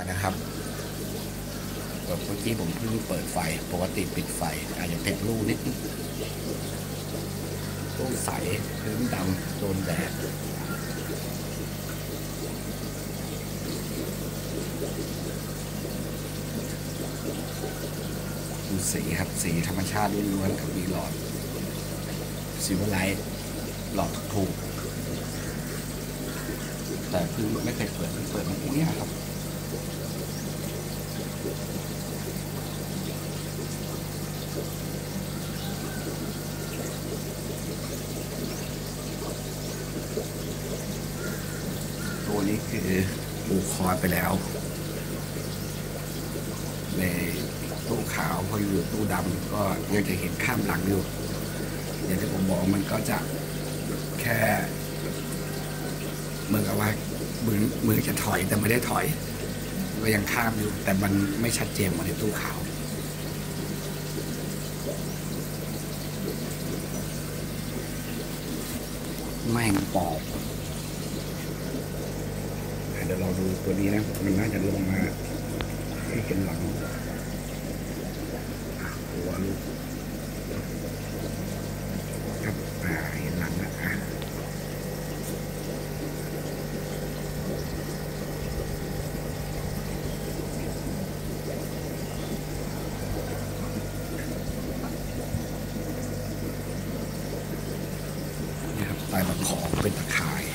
กันนะครับเปิดเมื่อกี้ผมเพิ่งเปิดไฟ ปกติปิดไฟอาจจะติดรูนิดนึงตู้ใสพื้นดำโดนแดดดูสีครับ สีธรรมชาติล้วนๆกับมีหลอดซิวไลท์หลอดถูกแต่เพิ่งไม่เคยเปิดเพิ่งเปิดเมื่อกี้ยครับ นี้คือปูคอไปแล้ว ในตู้ขาวพออยู่ตู้ดำก็ยังจะเห็นข้ามหลังอยู่อย่างที่ผมบอกมันก็จะแค่เหมือนกับว่ามือมือจะถอยแต่ไม่ได้ถอย ก็ยังข้ามอยู่ แต่มันไม่ชัดเจนเหมือนในตู้ขาวแม่งปอบ ดี๋ยวเราดูตัวนี้นะมันน่าจะลงมาให้เห็นหลังหัวลูกครับอ่าเห็นหลังแล้วอะครับใต้บังคอเป็นตะข่าบ